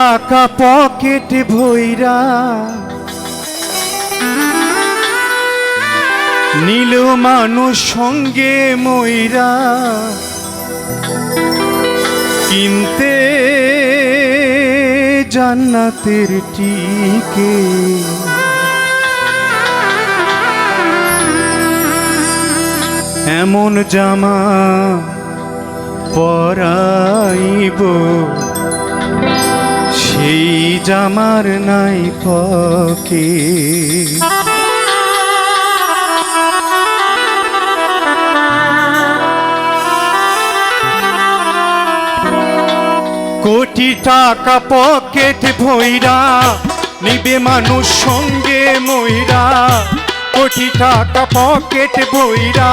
টাকা পকেট ভৈরা। নীল মানুষ সঙ্গে ময়রা কিনতে জান্নাতের টিকে। এমন জামা পরাইব। সেই জামার নাই পকে। কোটি টাকা পকেট ভৈরা, নিবে মানুষ সঙ্গে ময়রা কোটি টাকা পকেট ভৈরা,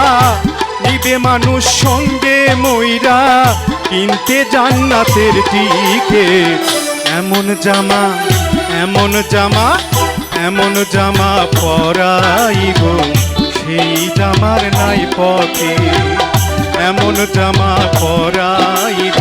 নিবে মানুষ সঙ্গে ময়রা কিনতে জান্নাতের দিকে এমন জামা এমন জামা এমন জামা পরাইব সেই জামার নাই পথে এমন জামা পরাইব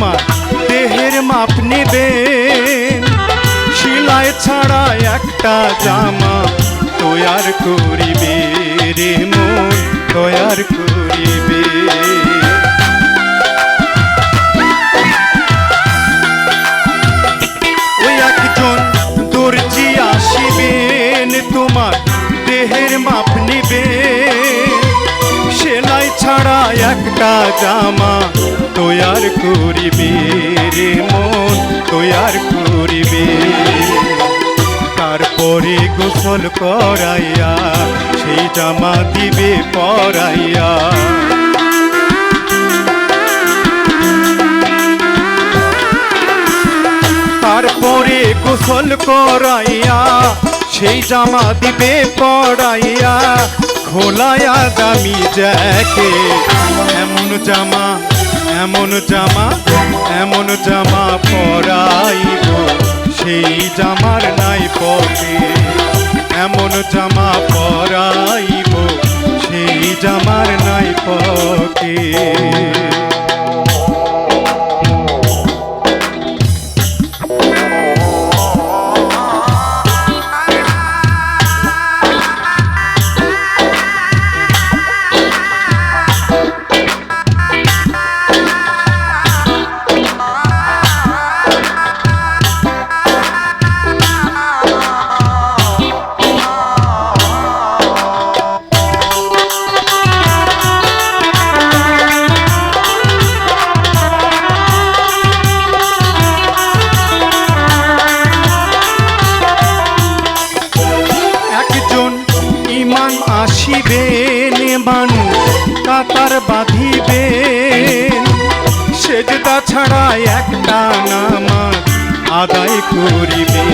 তোমার দেহের মাপ নেবেন শিলায় ছাড়া একটা জামা তৈয়ার করিবে রে মন তৈয়ার করিবে। ওই একজন দর্জি আসিবেন, তোমার দেহের মাপ নিবেন সেলাই ছাড়া একটা জামা তৈয়ার করিবে রে মন, তৈয়ার করিবে। তারপরে গোসল করাইয়া, সেই জামা দিবে পরাইয়া। তারপরে গোসল করাইয়া, সেই জামা দিবে পড়াইয়া খোলায়া দামি জ্যাকে এমন জামা এমন জামা এমন জামা পরাইব, সেই জামার নাই পথে এমন জামা পরাইব, সেই জামার নাই পকে ছাড়া একটা নামাজ আদায় করিবে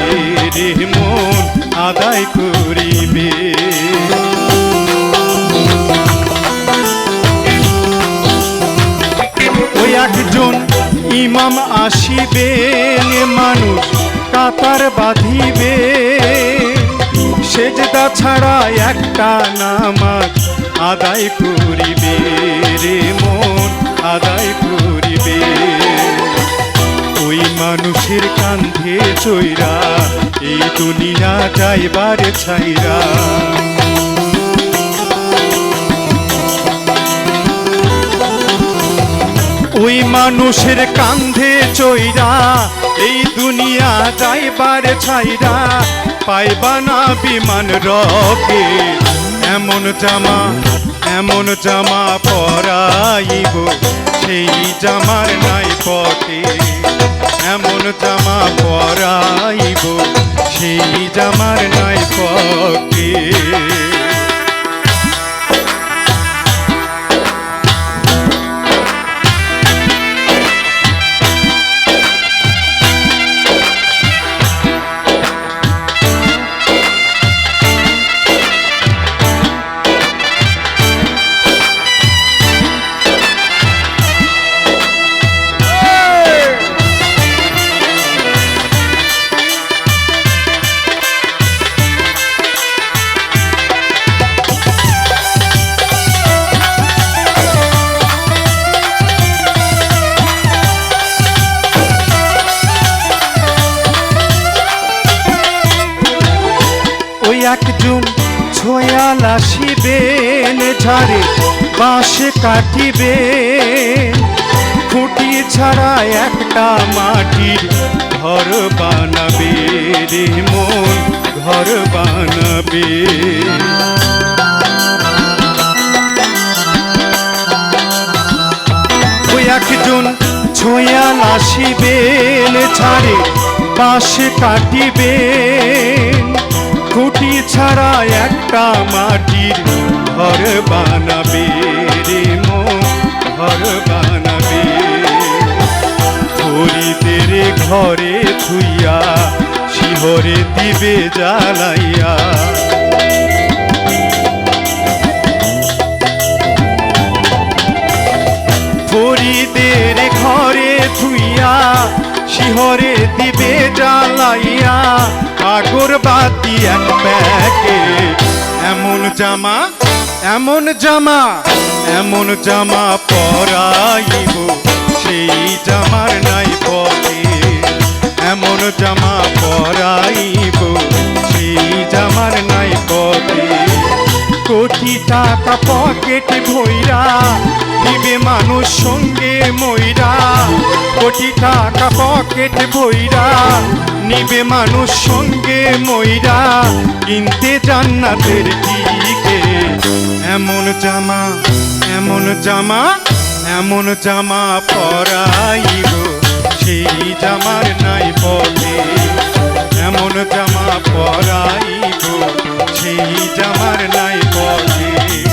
রে মন, আদায় করিবে। ওই একজন ইমাম আসিবেন, মানুষ কাতার বাঁধিবে। সেজদা ছাড়া একটা নামাজ আদায় করিবে রে মন, আদায় করিবে। চৈরা এই দুনিয়া যাইবার ছাইরা। ওই মানুষের কান্ধে চৈরা এই দুনিয়া যাইবার ছাইরা। পাইবা না বিমান রকে, এমন জামা এমন জামা পরাইব, সেই জামার নাই পথে এমন জামা পরাইব সেই জামার নাই পথে একজন ছোয়াল আসিবেন ঝাড়ে বাঁশে কাটিবেন। খুঁটি ছাড়া একটা মাটির ঘর বানাবে রে মন, ঘর বানাবে। একজন ছোয়াল আসিবেন ছাড়ে বাঁশে কাটিবেন। খুঁটি ছাড়া একটা মাটির ঘর বানাবে রে মন, ঘর বানাবে। হরিদের ঘরে থুইয়া শিহরে দিবে জ্বালাইয়া। ঘরে থুইয়া শিহরে দিবে জ্বালাইয়া। আগর বাতি এক প্যাকে। এমন জামা এমন জামা এমন জামা পরাইব। সেই জামার নাই পথে এমন জামা পরাইব। সেই জামার নাই পথে কোটি টাকা পকেট ভইরা দিবে মানুষ সঙ্গে ময়রা কোটি টাকা পকেট ভইরা, নিবে মানুষ সঙ্গে ময়রা কিনতে জান্নাতের দিকে। এমন জামা এমন জামা এমন জামা পরাইব, সেই জামার নাই পথে। এমন জামা পরাইব, সেই জামার নাই পথে।